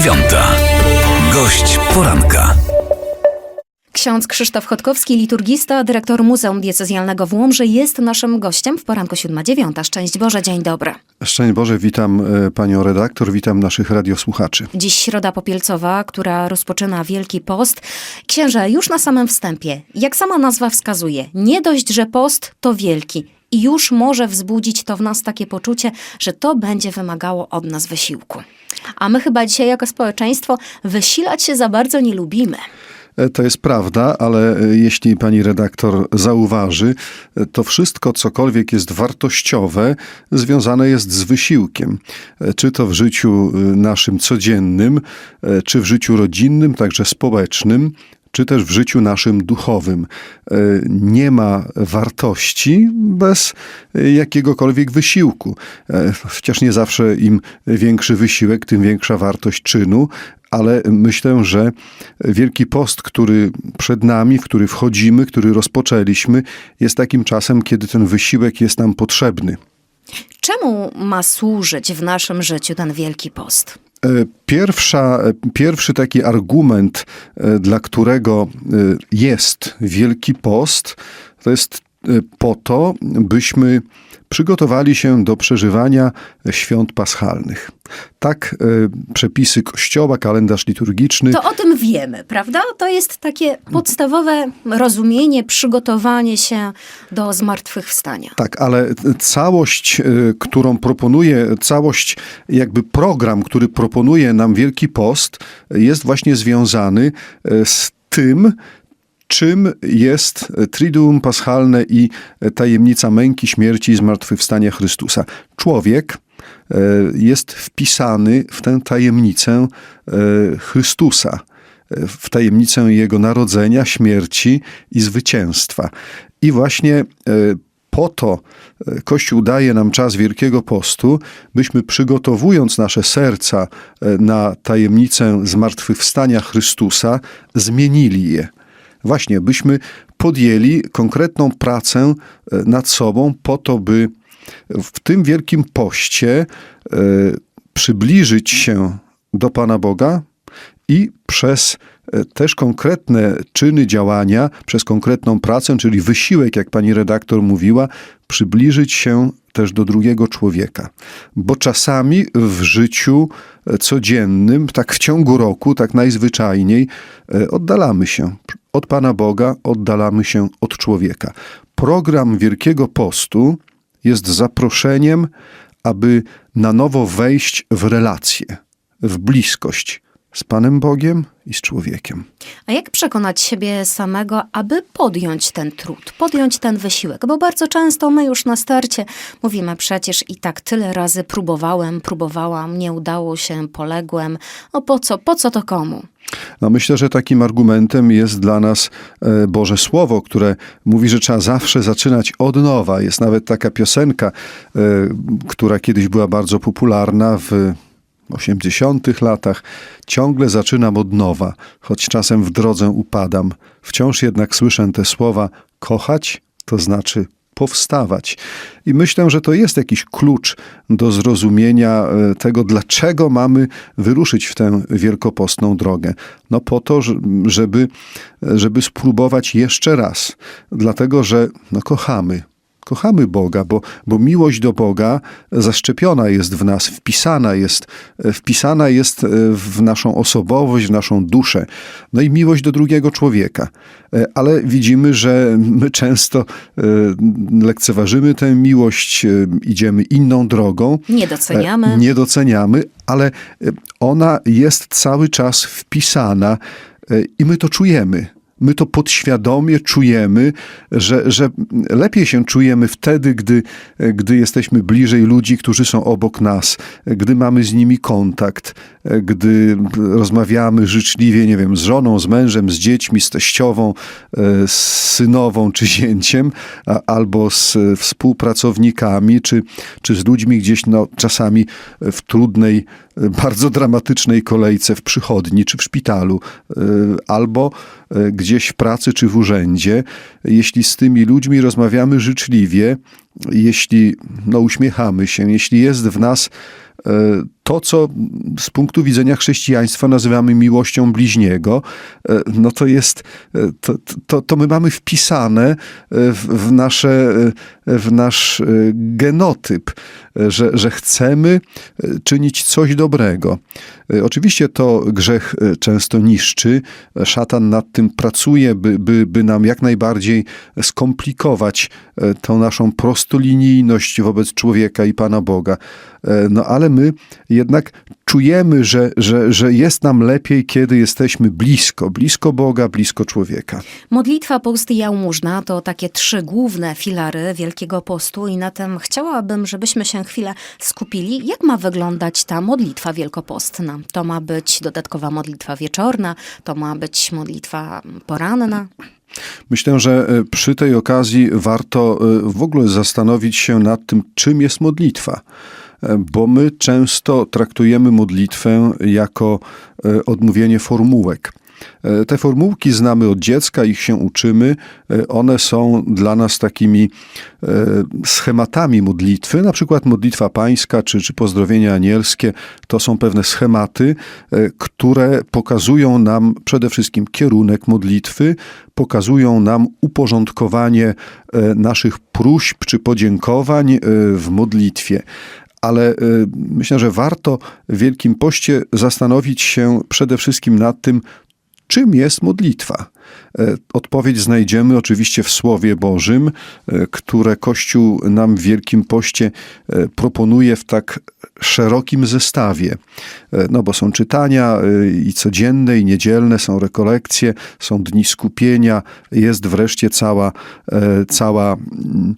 dziewiąta. Gość poranka. Ksiądz Krzysztof Chodkowski, liturgista, dyrektor Muzeum Diecezjalnego w Łomży, jest naszym gościem w poranku 7.9. Szczęść Boże, dzień dobry. Szczęść Boże, witam e, panią redaktor, witam naszych radiosłuchaczy. Dziś środa popielcowa, która rozpoczyna Wielki Post. Księże, już na samym wstępie, jak sama nazwa wskazuje, nie dość, że post to wielki. I już może wzbudzić to w nas takie poczucie, że to będzie wymagało od nas wysiłku. A my chyba dzisiaj jako społeczeństwo wysilać się za bardzo nie lubimy. E, To jest prawda, ale e, jeśli pani redaktor zauważy, e, to wszystko, cokolwiek jest wartościowe, związane jest z wysiłkiem. Czy to w życiu naszym codziennym, czy w życiu rodzinnym, także społecznym, czy też w życiu naszym duchowym. E, Nie ma wartości bez e, jakiegokolwiek wysiłku. E, Chociaż nie zawsze im większy wysiłek, tym większa wartość czynu, ale myślę, że Wielki Post, który przed nami, w który wchodzimy, który rozpoczęliśmy, jest takim czasem, kiedy ten wysiłek jest nam potrzebny. Czemu ma służyć w naszym życiu ten Wielki Post? E, Pierwsza, e, pierwszy taki argument, e, dla którego jest Wielki Post, to jest po to, byśmy przygotowali się do przeżywania świąt paschalnych. Tak e, przepisy Kościoła, kalendarz liturgiczny. To o tym wiemy, prawda? To jest takie podstawowe rozumienie, przygotowanie się do zmartwychwstania. Tak, ale całość, y, którą proponuje, całość, jakby program, który proponuje nam Wielki Post, jest właśnie związany y, z tym, czym jest Triduum Paschalne i tajemnica męki, śmierci i zmartwychwstania Chrystusa. Człowiek y, jest wpisany w tę tajemnicę y, Chrystusa w tajemnicę Jego narodzenia, śmierci i zwycięstwa. I właśnie e, po to e, Kościół daje nam czas Wielkiego Postu, byśmy przygotowując nasze serca e, na tajemnicę zmartwychwstania Chrystusa, zmienili je. Właśnie, byśmy podjęli konkretną pracę e, nad sobą po to, by w tym Wielkim Poście e, przybliżyć się do Pana Boga, i przez e, też konkretne czyny, działania, przez konkretną pracę, czyli wysiłek, jak pani redaktor mówiła, przybliżyć się też do drugiego człowieka. Bo czasami w życiu codziennym, tak w ciągu roku, tak najzwyczajniej, oddalamy się od Pana Boga, oddalamy się od człowieka. Program Wielkiego Postu jest zaproszeniem, aby na nowo wejść w relacje, w bliskość z Panem Bogiem i z człowiekiem. A jak przekonać siebie samego, aby podjąć ten trud, podjąć ten wysiłek? Bo bardzo często my już na starcie mówimy przecież i tak tyle razy próbowałem, próbowałam, nie udało się, poległem. O po co, po co to komu? No myślę, że takim argumentem jest dla nas e, Boże Słowo, które mówi, że trzeba zawsze zaczynać od nowa. Jest nawet taka piosenka, e, która kiedyś była bardzo popularna w 80 latach. Ciągle zaczynam od nowa, choć czasem w drodze upadam. Wciąż jednak słyszę te słowa: kochać to znaczy powstawać. I myślę, że to jest jakiś klucz do zrozumienia e, tego, dlaczego mamy wyruszyć w tę wielkopostną drogę. No po to, że- żeby, żeby spróbować jeszcze raz. Dlatego, że no, kochamy. Kochamy Boga, bo, bo miłość do Boga zaszczepiona jest w nas, wpisana jest, wpisana jest e, w naszą osobowość, w naszą duszę. No i miłość do drugiego człowieka. E, Ale widzimy, że my często e, lekceważymy tę miłość, idziemy inną drogą. Nie doceniamy. Nie doceniamy, ale ona jest cały czas wpisana i my to czujemy. My to podświadomie czujemy, że, że lepiej się czujemy wtedy, gdy, gdy jesteśmy bliżej ludzi, którzy są obok nas, gdy mamy z nimi kontakt, gdy rozmawiamy życzliwie, nie wiem, z żoną, z mężem, z dziećmi, z teściową, e, z synową czy zięciem, albo z współpracownikami, czy, czy z ludźmi gdzieś no, czasami w trudnej, bardzo dramatycznej kolejce w przychodni czy w szpitalu, e, albo e, gdzieś w pracy czy w urzędzie. Jeśli z tymi ludźmi rozmawiamy życzliwie, jeśli no, uśmiechamy się, jeśli jest w nas e, to, co z punktu widzenia chrześcijaństwa nazywamy miłością bliźniego, e, no to jest, e, to, to, to my mamy wpisane e, w, w, nasze, w nasz genotyp, że, że chcemy czynić coś dobrego. Oczywiście to grzech często niszczy, szatan nad tym pracuje, by, by, by nam jak najbardziej skomplikować tą naszą prostolinijność wobec człowieka i Pana Boga. No ale my jednak czujemy, że, że, że jest nam lepiej, kiedy jesteśmy blisko, blisko Boga, blisko człowieka. Modlitwa, post i jałmużna to takie trzy główne filary Wielkiego Postu i na tym chciałabym, żebyśmy się chwilę skupili. Jak ma wyglądać ta modlitwa wielkopostna? To ma być dodatkowa modlitwa wieczorna, to ma być modlitwa poranna. Myślę, że e, przy tej okazji warto e, w ogóle zastanowić się nad tym, czym jest modlitwa. Bo my często traktujemy modlitwę jako e, odmówienie formułek. E, Te formułki znamy od dziecka, ich się uczymy. E, One są dla nas takimi schematami modlitwy, na przykład modlitwa pańska czy, czy pozdrowienia anielskie. To są pewne schematy, które pokazują nam przede wszystkim kierunek modlitwy, pokazują nam uporządkowanie naszych próśb czy podziękowań w modlitwie ale y, myślę, że warto w Wielkim Poście zastanowić się przede wszystkim nad tym, czym jest modlitwa. E, Odpowiedź znajdziemy oczywiście w Słowie Bożym, e, które Kościół nam w Wielkim Poście e, proponuje w tak szerokim zestawie. No bo są czytania i codzienne, i niedzielne, są rekolekcje, są dni skupienia, jest wreszcie cała, cała mm,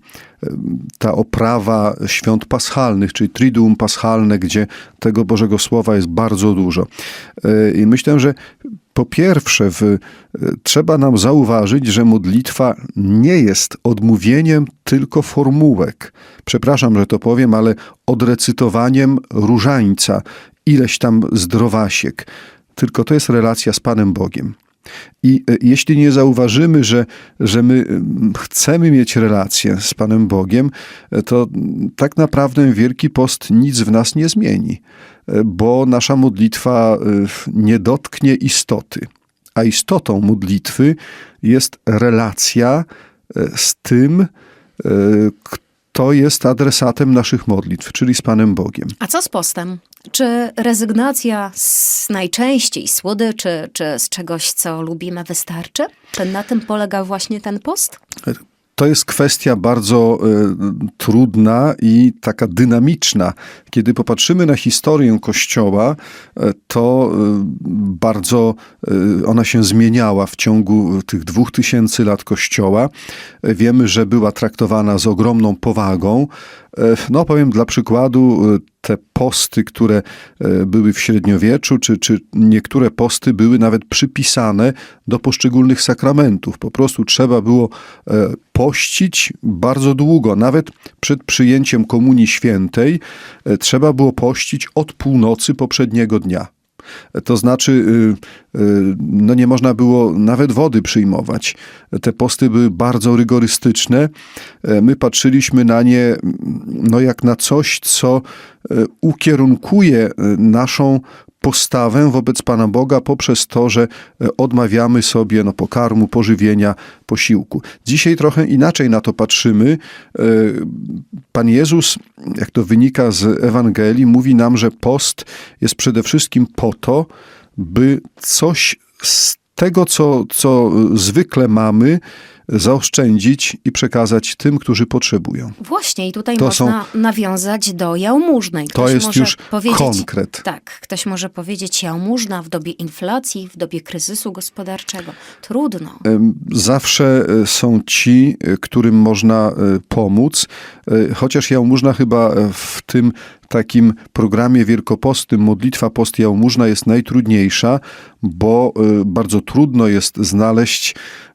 ta oprawa świąt paschalnych, czyli Triduum Paschalne, gdzie tego Bożego Słowa jest bardzo dużo. I myślę, że po pierwsze, w, e, trzeba nam zauważyć, że modlitwa nie jest odmówieniem tylko formułek. Przepraszam, że to powiem, ale odrecytowaniem różańca, ileś tam zdrowasiek. Tylko to jest relacja z Panem Bogiem. I e, jeśli nie zauważymy, że, że my mm, chcemy mieć relację z Panem Bogiem, e, to tak naprawdę Wielki Post nic w nas nie zmieni, e, bo nasza modlitwa e, nie dotknie istoty. A istotą modlitwy jest relacja e, z tym, e, kto jest adresatem naszych modlitw, czyli z Panem Bogiem. A co z postem? Czy rezygnacja z najczęściej słodyczy, czy z czegoś, co lubimy, wystarczy? Czy na tym polega właśnie ten post? To jest kwestia bardzo e, trudna i taka dynamiczna. Kiedy popatrzymy na historię Kościoła, e, to e, bardzo e, ona się zmieniała w ciągu tych dwóch tysięcy lat Kościoła. Wiemy, że była traktowana z ogromną powagą. E, No, powiem dla przykładu, e, te posty, które e, były w średniowieczu, czy, czy niektóre posty były nawet przypisane do poszczególnych sakramentów. Po prostu trzeba było pościć bardzo długo, nawet przed przyjęciem Komunii Świętej, trzeba było pościć od północy poprzedniego dnia. To znaczy, y, y, no nie można było nawet wody przyjmować. Te posty były bardzo rygorystyczne. E, My patrzyliśmy na nie mm, no jak na coś, co e, ukierunkuje e, naszą postawę wobec Pana Boga poprzez to, że odmawiamy sobie no, pokarmu, pożywienia, posiłku. Dzisiaj trochę inaczej na to patrzymy. Pan Jezus, jak to wynika z Ewangelii, mówi nam, że post jest przede wszystkim po to, by coś z tego, co, co zwykle mamy, zaoszczędzić i przekazać tym, którzy potrzebują. Właśnie, i tutaj To można nawiązać do jałmużnej. To Ktoś jest może już konkret. Tak, ktoś może powiedzieć jałmużna w dobie inflacji, w dobie kryzysu gospodarczego. Trudno. Zawsze e, są ci, e, którym można e, pomóc, chociaż jałmużna chyba w tym takim programie wielkopostym modlitwa post jałmużna jest najtrudniejsza, bo e, bardzo trudno jest znaleźć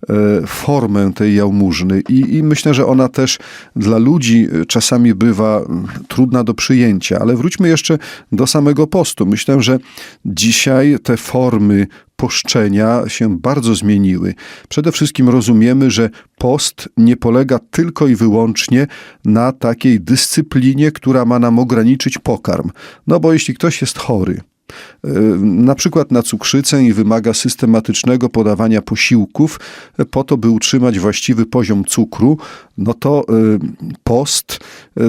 e, formę tej jałmużny i, i myślę, że ona też dla ludzi e, czasami bywa trudna do przyjęcia, ale wróćmy jeszcze do samego postu. Myślę, że dzisiaj te formy poszczenia się bardzo zmieniły. Przede wszystkim rozumiemy, że post nie polega tylko i wyłącznie na takiej dyscyplinie, która ma nam ograniczyć pokarm. No bo jeśli ktoś jest chory, y, na przykład na cukrzycę i wymaga systematycznego podawania posiłków y, po to, by utrzymać właściwy poziom cukru, no to y, post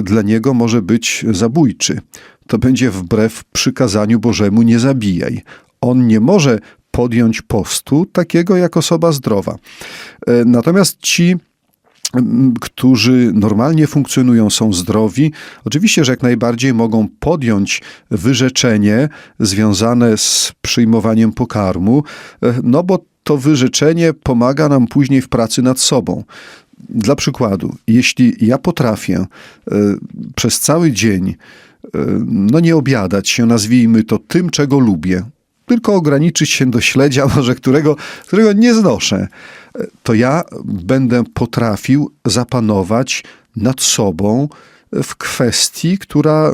dla niego może być zabójczy. To będzie wbrew przykazaniu Bożemu nie zabijaj. On nie może podjąć postu takiego jak osoba zdrowa. Y, Natomiast ci którzy normalnie funkcjonują, są zdrowi, oczywiście, że jak najbardziej mogą podjąć wyrzeczenie związane z przyjmowaniem pokarmu, e, no bo to wyrzeczenie pomaga nam później w pracy nad sobą. Dla przykładu, jeśli ja potrafię e, przez cały dzień e, no nie obiadać się, nazwijmy to tym, czego lubię, tylko ograniczyć się do śledzia, może którego, którego nie znoszę, to ja będę potrafił zapanować nad sobą w kwestii, która,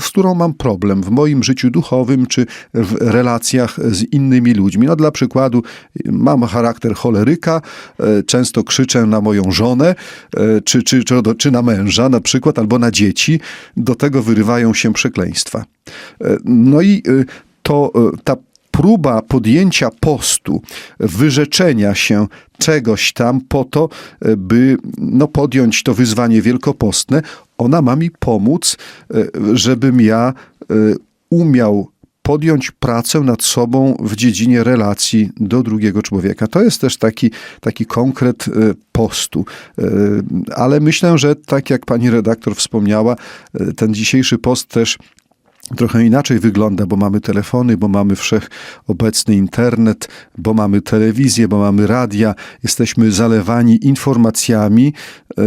z którą mam problem w moim życiu duchowym czy w relacjach z innymi ludźmi. No dla przykładu, mam charakter choleryka, e, często krzyczę na moją żonę, e, czy, czy, czy, czy na męża na przykład, albo na dzieci. Do tego wyrywają się przekleństwa. E, No i e, to e, ta próba podjęcia postu, wyrzeczenia się czegoś tam po to, e, by no, podjąć to wyzwanie wielkopostne, ona ma mi pomóc, e, żebym ja umiał podjąć pracę nad sobą w dziedzinie relacji do drugiego człowieka. To jest też taki, taki konkret postu. Ale myślę, że tak jak pani redaktor wspomniała, ten dzisiejszy post też trochę inaczej wygląda, bo mamy telefony, bo mamy wszechobecny internet, bo mamy telewizję, bo mamy radia. Jesteśmy zalewani informacjami, e,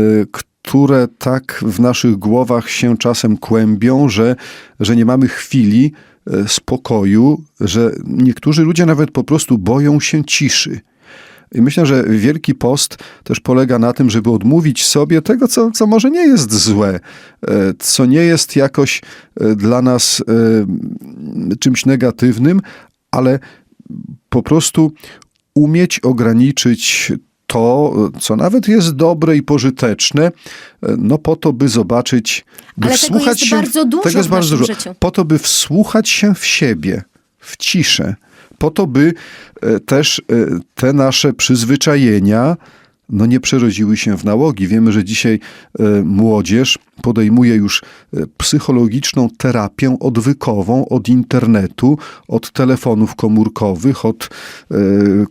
które tak w naszych głowach się czasem kłębią, że, że nie mamy chwili e, spokoju, że niektórzy ludzie nawet po prostu boją się ciszy. I myślę, że Wielki Post też polega na tym, żeby odmówić sobie tego, co, co może nie jest złe, e, co nie jest jakoś e, dla nas e, czymś negatywnym, ale po prostu umieć ograniczyć to, co nawet jest dobre i pożyteczne, no po to, by zobaczyć, by Ale tego wsłuchać jest się. bardzo dużo tego jest bardzo dużo. życiu. Po to, by wsłuchać się w siebie, w ciszę, po to, by e, też e, te nasze przyzwyczajenia no nie przerodziły się w nałogi. Wiemy, że dzisiaj e, młodzież podejmuje już psychologiczną terapię odwykową od internetu, od telefonów komórkowych, od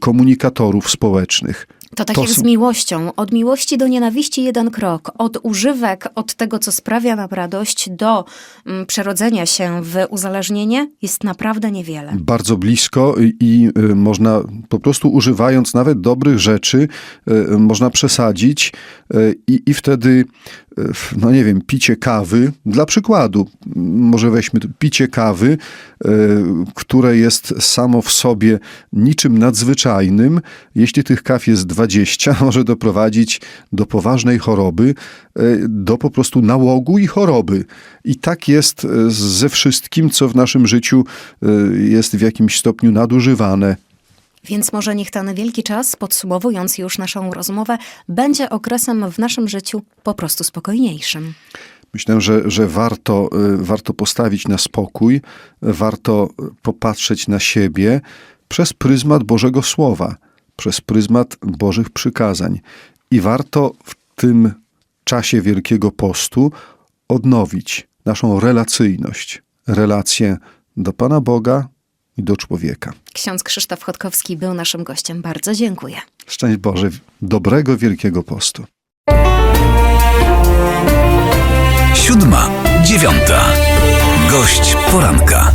komunikatorów społecznych. To tak To jak z miłością. Od miłości do nienawiści jeden krok. Od używek, od tego, co sprawia nam radość, do mm, przerodzenia się w uzależnienie jest naprawdę niewiele. bardzo blisko i, i y, można po prostu używając nawet dobrych rzeczy, y, można przesadzić y, i, wtedy, y, no nie wiem, picie kawy, dla przykładu, może weźmy picie kawy, y, które jest samo w sobie niczym nadzwyczajnym, jeśli tych kaw jest 20, może doprowadzić do poważnej choroby, y, do po prostu nałogu i choroby. I tak jest y, ze wszystkim, co w naszym życiu jest w jakimś stopniu nadużywane. Więc może niech ten wielki czas, podsumowując już naszą rozmowę, będzie okresem w naszym życiu po prostu spokojniejszym. Myślę, że, że warto, y, warto postawić na spokój, warto popatrzeć na siebie przez pryzmat Bożego Słowa, przez pryzmat Bożych przykazań. I warto w tym czasie Wielkiego Postu odnowić naszą relacyjność, relację do Pana Boga i do człowieka. Ksiądz Krzysztof Chodkowski był naszym gościem. Bardzo dziękuję. Szczęść Boże, dobrego Wielkiego Postu. Siódma, dziewiąta. Gość poranka.